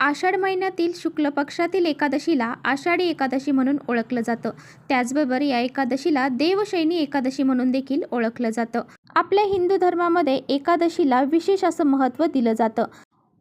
आषाढ महिन्यातील शुक्ल पक्षातील एकादशीला आषाढी एकादशी म्हणून ओळखलं जातं. त्याचबरोबर या एकादशीला देवशैनी एकादशी म्हणून देखील ओळखलं जातं. आपल्या हिंदू धर्मामध्ये एकादशीला विशेष असं महत्त्व दिलं जातं.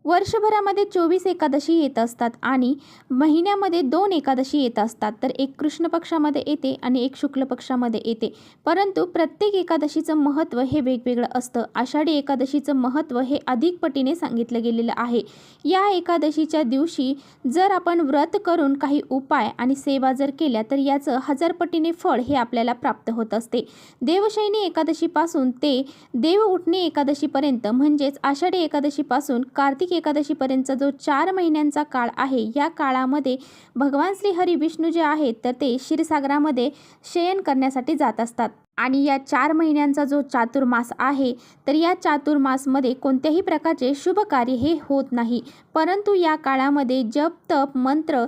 वर्षभरामध्ये चोवीस एकादशी येत असतात आणि महिन्यामध्ये दोन एकादशी येत असतात. तर एक कृष्ण पक्षामध्ये येते आणि एक शुक्ल पक्षामध्ये येते. परंतु प्रत्येक एकादशीचं महत्त्व हे वेगवेगळं असतं. आषाढी एकादशीचं महत्त्व हे अधिक पटीने सांगितलं गेलेलं आहे. या एकादशीच्या दिवशी जर आपण व्रत करून काही उपाय आणि सेवा जर केल्या तर याचं हजार पटीने फळ हे आपल्याला प्राप्त होत असते. देवशैनी एकादशीपासून ते देव उठणे एकादशीपर्यंत म्हणजेच आषाढी एकादशीपासून कार्तिक एकादशीपर्यंतचा जो चार महिन्यांचा काळ आहे या काळामध्ये भगवान श्री हरी विष्णू जे आहेत तर ते क्षीरसागरामध्ये शयन करण्यासाठी जात असतात. आणि या चार महिन्यांचा जो चातुर्मास आहे तर या चातुर्मासमध्ये कोणत्याही प्रकारचे शुभ कार्य हे होत नाही. परंतु या काळामध्ये जप तप मंत्र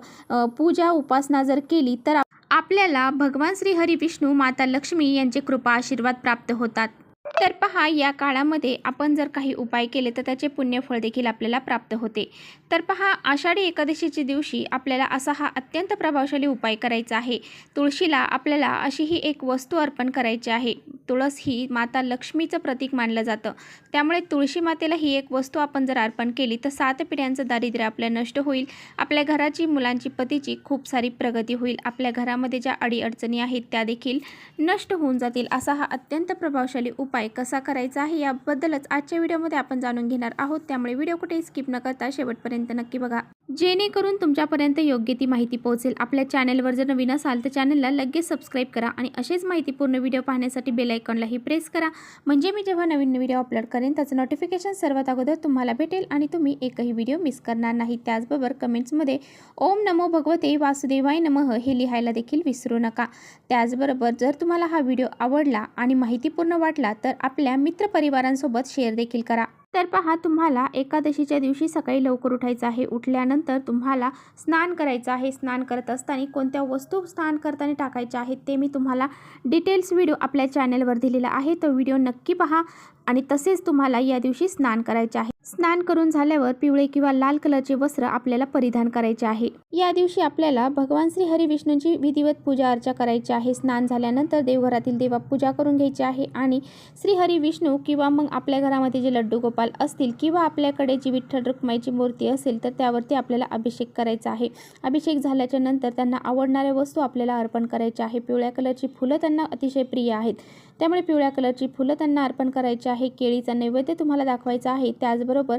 पूजा उपासना जर केली तर आपल्याला भगवान श्री हरी विष्णू माता लक्ष्मी यांचे कृपा आशीर्वाद प्राप्त होतात. तर पहा या काळामध्ये आपण जर काही उपाय केले तर त्याचे पुण्यफळ देखील आपल्याला प्राप्त होते. तर पहा आषाढी एकादशीच्या दिवशी आपल्याला असा हा अत्यंत प्रभावशाली उपाय करायचा आहे. तुळशीला आपल्याला अशी ही एक वस्तू अर्पण करायची आहे. तुळस ही माता लक्ष्मीचं प्रतीक मानलं जातं. त्यामुळे तुळशी मातेला ही एक वस्तू आपण जर अर्पण केली तर सात पिढ्यांचं दारिद्र्य आपल्या नष्ट होईल. आपल्या घराची मुलांची पतीची खूप सारी प्रगती होईल. आपल्या घरामध्ये ज्या अडीअडचणी आहेत त्या देखील नष्ट होऊन जातील असा हा अत्यंत प्रभावशाली उपाय कसा करायचा आहे याबद्दलच आजच्या व्हिडिओमध्ये आपण जाणून घेणार आहोत. त्यामुळे व्हिडिओ कुठेही स्किप न करता शेवटपर्यंत नक्की बघा. जेणेकरून तुमच्यापर्यंत योग्य ती माहिती पोहोचेल. आपल्या चॅनलवर जर नवीन असाल तर चॅनलला लगेच सबस्क्राईब करा आणि असेच माहितीपूर्ण व्हिडिओ पाहण्यासाठी बेल आयकॉनलाही प्रेस करा. म्हणजे मी जेव्हा नवीन व्हिडिओ अपलोड करेन त्याचं नोटिफिकेशन सर्वात अगोदर तुम्हाला भेटेल आणि तुम्ही एकही व्हिडिओ मिस करणार नाही. त्याचबरोबर कमेंट्समध्ये ओम नमो भगवते वासुदेवाय नमः हे लिहायला देखील विसरू नका. त्याचबरोबर जर तुम्हाला हा व्हिडिओ आवडला आणि माहितीपूर्ण वाटला तर आपल्या मित्रपरिवारांसोबत शेअर देखील करा. तर पहा तुम्हाला एकादशीच्या दिवशी सकाळी लवकर उठायचं आहे. उठल्यानंतर तुम्हाला स्नान करायचं आहे. स्नान करत असताना कोणत्या वस्तू स्नान करताना टाकायच्या आहेत ते मी तुम्हाला डिटेल्स व्हिडिओ आपल्या चॅनलवर दिलेला आहे. तो व्हिडिओ नक्की पहा आणि तसेच तुम्हाला या दिवशी स्नान करायचे आहे. स्नान करून झाल्यावर पिवळे किंवा लाल कलरचे वस्त्र आपल्याला परिधान करायचे आहे. या दिवशी आपल्याला भगवान श्री हरी विष्णूंची विधिवत पूजा अर्चा करायची आहे. स्नान झाल्यानंतर देवघरातील देवा पूजा करून घ्यायची आहे आणि श्री हरी विष्णू किंवा मग आपल्या घरामध्ये जे लड्डू गोपाल असतील किंवा आपल्याकडे जी विठ्ठल रुक्माईची मूर्ती असेल तर त्यावरती आपल्याला अभिषेक करायचा आहे. अभिषेक झाल्याच्यानंतर त्यांना आवडणाऱ्या वस्तू आपल्याला अर्पण करायच्या आहे. पिवळ्या कलरची फुलं त्यांना अतिशय प्रिय आहेत. त्यामुळे पिवळ्या कलरची फुलं त्यांना अर्पण करायची आहे. केळीचा नैवेद्य तुम्हाला दाखवायचा आहे. त्याचबरोबर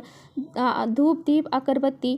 धूप दीप अगरबत्ती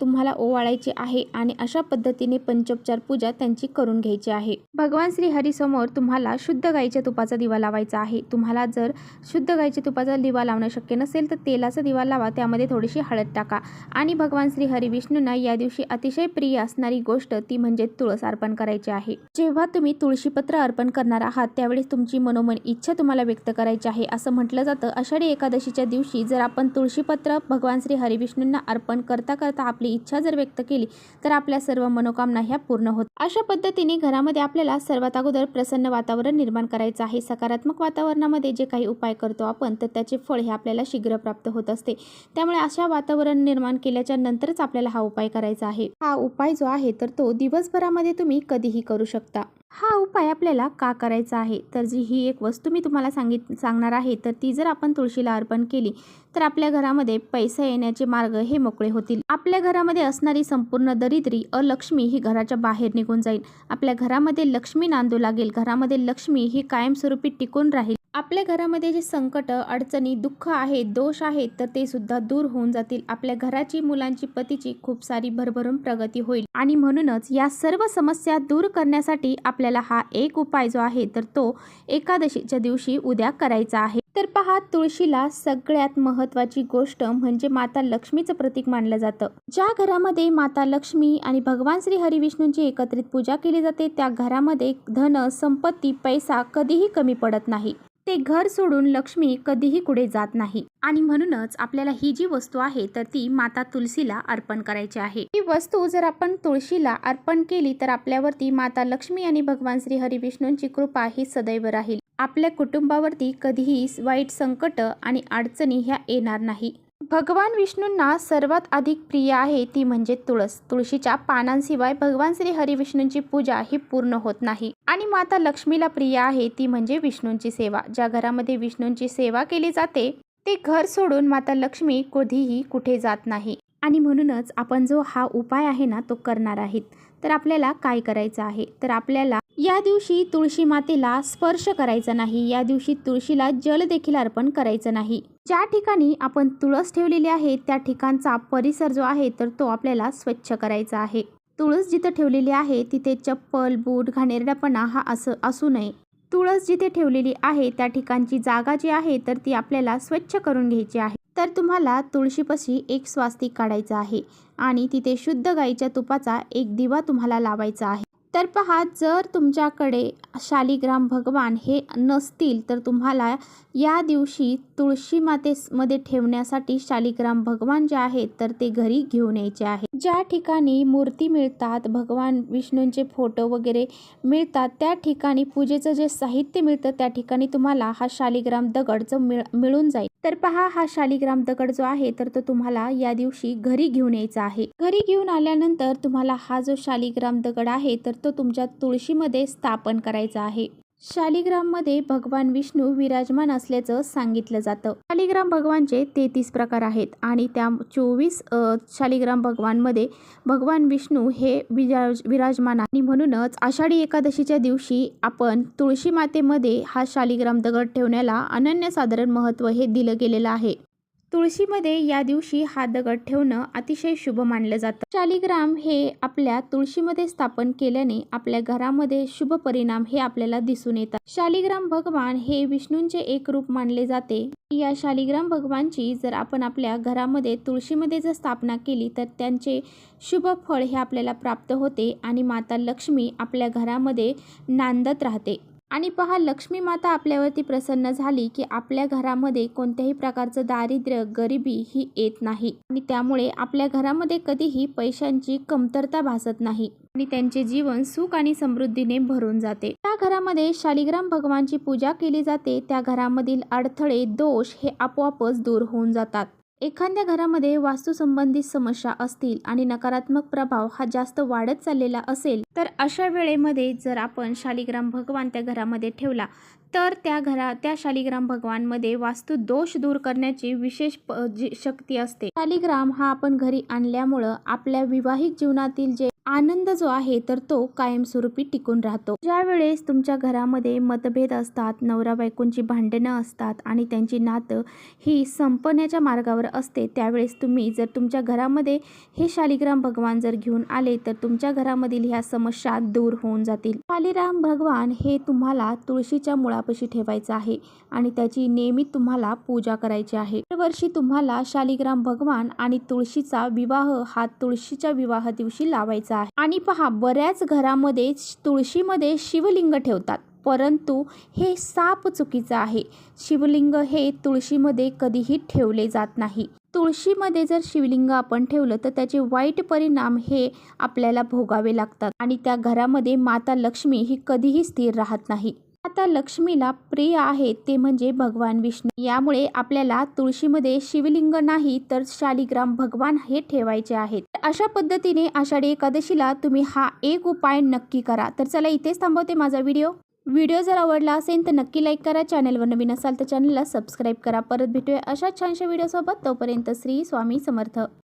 तुम्हाला ओवाळायची आहे आणि अशा पद्धतीने पंचोपचार पूजा त्यांची करून घ्यायची आहे. भगवान श्री हरीसमोर तुम्हाला शुद्ध गाईच्या तुपाचा दिवा लावायचा आहे. तुम्हाला जर शुद्ध गाईच्या तुपाचा दिवा लावणं शक्य नसेल तर तेलाचा दिवा लावा. त्यामध्ये थोडीशी हळद टाका. आणि भगवान श्री हरिविष्णूंना या दिवशी अतिशय प्रिय असणारी गोष्ट ती म्हणजे तुळस अर्पण करायची आहे. जेव्हा तुम्ही तुळशीपत्र अर्पण करणार आहात त्यावेळेस तुमची मनोमन इच्छा तुम्हाला व्यक्त करायची आहे. असं म्हटलं जातं आषाढी एकादशीच्या दिवशी जर आपण तुळशीपत्र भगवान श्री हरिविष्णूंना अर्पण करता करता आपली इच्छा जर व्यक्त केली तर आपल्या सर्व मनोकामना ह्या पूर्ण होत. अशा पद्धतीने घरामध्ये आपल्याला सर्वात अगोदर प्रसन्न वातावरण निर्माण करायचं आहे. सकारात्मक वातावरणामध्ये जे काही उपाय करतो आपण तर त्याचे फळ हे आपल्याला शीघ्र प्राप्त होत असते. त्यामुळे अशा वातावरण निर्माण केल्याच्या नंतरच आपल्याला हा उपाय करायचा आहे. हा उपाय जो आहे तर तो दिवसभरामध्ये तुम्ही कधीही करू शकता. हा उपाय आपल्याला का करायचा आहे? तर जी ही एक वस्तू मी तुम्हाला सांगित सांगणार आहे तर ती जर आपण तुळशीला अर्पण केली तर आपल्या घरामध्ये पैसा येण्याचे मार्ग हे मोकळे होतील. आपल्या घरामध्ये असणारी संपूर्ण दरिद्री अलक्ष्मी ही घराच्या बाहेर निघून जाईल. आपल्या घरामध्ये लक्ष्मी नांदू लागेल. घरामध्ये लक्ष्मी ही कायमस्वरूपी टिकून राहील. आपल्या घरामध्ये जे संकट अडचणी दुःख आहेत दोष आहेत तर ते सुद्धा दूर होऊन जातील. आपल्या घराची मुलांची पतीची खूप सारी भरभरून प्रगती होईल. आणि म्हणूनच या सर्व समस्या दूर करण्यासाठी आपल्याला हा एक उपाय जो आहे तर तो एकादशीच्या दिवशी उद्या करायचा आहे. तर पहा तुळशीला सगळ्यात महत्त्वाची गोष्ट म्हणजे माता लक्ष्मीचं प्रतीक मानलं जातं. ज्या घरामध्ये माता लक्ष्मी आणि भगवान श्री हरिविष्णूंची एकत्रित पूजा केली जाते त्या घरामध्ये धन संपत्ती पैसा कधीही कमी पडत नाही. ते घर सोडून लक्ष्मी कधीही कुठे जात नाही. आणि म्हणूनच आपल्याला ही जी वस्तू आहे तर ती माता तुलसीला अर्पण करायची आहे. ही वस्तू जर आपण तुळशीला अर्पण केली तर आपल्यावरती माता लक्ष्मी आणि भगवान श्री हरिविष्णूंची कृपा ही सदैव राहील. आपल्या कुटुंबावरती कधीही वाईट संकट आणि अडचणी ह्या येणार नाही. भगवान विष्णूंना सर्वात अधिक प्रिय आहे ती म्हणजे तुळस. तुळशीच्या पानांशिवाय भगवान श्री हरिविष्णूंची पूजा ही पूर्ण होत नाही. आणि माता लक्ष्मीला प्रिय आहे ती म्हणजे विष्णूंची सेवा. ज्या घरामध्ये विष्णूंची सेवा केली जाते ते घर सोडून माता लक्ष्मी कधीही कुठे जात नाही. आणि म्हणूनच आपण जो हा उपाय आहे ना तो करणार आहेत. तर आपल्याला काय करायचं आहे? तर आपल्याला या दिवशी तुळशी मातेला स्पर्श करायचा नाही. या दिवशी तुळशीला जल देखील अर्पण करायचं नाही. ज्या ठिकाणी आपण तुळस ठेवलेली आहे त्या ठिकाणचा परिसर जो आहे तर तो आपल्याला स्वच्छ करायचा आहे. तुळस जिथं ठेवलेली आहे तिथे चप्पल बूट घाणेरडापणा हा असं असू नये. तुळस जिथे ठेवलेली आहे त्या ठिकाणची जागा जी आहे तर ती आपल्याला स्वच्छ करून घ्यायची आहे. तर तुम्हाला तुळशीपाशी एक स्वास्तिक काढायचं आहे आणि तिथे शुद्ध गाईच्या तुपाचा एक दिवा तुम्हाला लावायचा आहे. तर पहा जर तुमच्याकडे शालिग्राम भगवान हे नसतील तर तुम्हाला या दिवशी तुळशी मातेमध्ये ठेवण्यासाठी शालिग्राम भगवान जे आहेत तर ते घरी घेऊन यायचे आहे. ज्या ठिकाणी मूर्ती मिळतात भगवान विष्णूंचे फोटो वगैरे मिळतात त्या ठिकाणी पूजेचं जे साहित्य मिळतं त्या ठिकाणी तुम्हाला हा शालिग्राम दगड जो मिळ मिळून जाईल. तर पहा हा शालिग्राम दगड जो आहे तर तो तुम्हाला या दिवशी घरी घेऊन यायचा आहे. घरी घेऊन आल्यानंतर तुम्हाला हा जो शालिग्राम दगड आहे तर तो तुमच्या तुळशीमध्ये स्थापन करायचा आहे. शालिग्राममध्ये भगवान विष्णू विराजमान असल्याचं सांगितलं जातं. शालिग्राम भगवानचे तेहतीस प्रकार आहेत आणि त्या चोवीस शालिग्राम भगवानमध्ये भगवान विष्णू हे विराज विराजमान आणि म्हणूनच आषाढी एकादशीच्या दिवशी आपण तुळशी मातेमध्ये हा शालिग्राम दगड ठेवण्याला अनन्यसाधारण महत्त्व हे दिलं गेलेलं आहे. तुळशीमध्ये या दिवशी हा दगड ठेवणं अतिशय शुभ मानलं जातं. शालिग्राम हे आपल्या तुळशीमध्ये स्थापन केल्याने आपल्या घरामध्ये शुभ परिणाम हे आपल्याला दिसून येतात. शालिग्राम भगवान हे विष्णूंचे एक रूप मानले जाते. या शालिग्राम भगवानची जर आपण आपल्या घरामध्ये तुळशीमध्ये जर स्थापना केली तर त्यांचे शुभ फळ हे आपल्याला प्राप्त होते आणि माता लक्ष्मी आपल्या घरामध्ये नांदत राहते. आणि पहा लक्ष्मी माता आपल्यावरती प्रसन्न झाली की आपल्या घरामध्ये कोणत्याही प्रकारचं दारिद्र्य गरिबी ही येत नाही. आणि त्यामुळे आपल्या घरामध्ये कधीही पैशांची कमतरता भासत नाही. आणि त्यांचे जीवन सुख आणि समृद्धीने भरून जाते. त्या घरामध्ये शालिग्राम भगवानची पूजा केली जाते त्या घरामधील अडथळे दोष हे आपोआपच दूर होऊन जातात. एखाद्या घरामध्ये वास्तुसंबंधित समस्या असतील आणि नकारात्मक प्रभाव हा जास्त वाढत चाललेला असेल तर अशा वेळेमध्ये जर आपण शालिग्राम भगवान त्या घरामध्ये ठेवला तर त्या घरा त्या शालिग्राम भगवानमध्ये वास्तू दोष दूर करण्याची विशेष शक्ती असते. शालिग्राम हा आपण घरी आणल्यामुळं आपल्या विवाहित जीवनातील जे आनंद जो आहे तर तो कायमस्वरूपी टिकून राहतो. ज्यावेळेस तुमच्या घरामध्ये मतभेद असतात नवरा बायकोंची भांडणं असतात आणि त्यांची नातं ही संपण्याच्या मार्गावर असते त्यावेळेस तुम्ही जर तुमच्या घरामध्ये हे शालिग्राम भगवान जर घेऊन आले तर तुमच्या घरामधील ह्या समस्या दूर होऊन जातील. शालिराम भगवान हे तुम्हाला तुळशीच्या मुळापाशी ठेवायचं आहे आणि त्याची नेहमी तुम्हाला पूजा करायची आहे. दरवर्षी तुम्हाला शालिग्राम भगवान आणि तुळशीचा विवाह हा तुळशीच्या विवाह दिवशी लावायचा आहे. आणि पहा बऱ्याच घरामध्ये तुळशीमध्ये शिवलिंग ठेवतात. परंतु हे साप चुकीचं आहे. शिवलिंग हे तुळशीमध्ये कधीही ठेवले जात नाही. तुळशीमध्ये जर शिवलिंग आपण ठेवलं तर त्याचे वाईट परिणाम हे आपल्याला भोगावे लागतात. आणि त्या घरामध्ये माता लक्ष्मी ही कधीही स्थिर राहत नाही. आता लक्ष्मीला प्रिय आहे ते म्हणजे भगवान विष्णू. यामुळे आपल्याला तुळशीमध्ये शिवलिंग नाही तर शालिग्राम भगवान हे ठेवायचे आहेत. अशा पद्धतीने आषाढी एकादशीला तुम्ही हा एक उपाय नक्की करा. तर चला इथेच थांबवते माझा व्हिडिओ. व्हिडिओ जर आवडला असेल तर नक्की लाईक करा. चॅनलवर नवीन असाल तर चॅनलला सबस्क्राईब करा. परत भेटूया अशा छानशा व्हिडिओसोबत. तोपर्यंत श्री स्वामी समर्थ.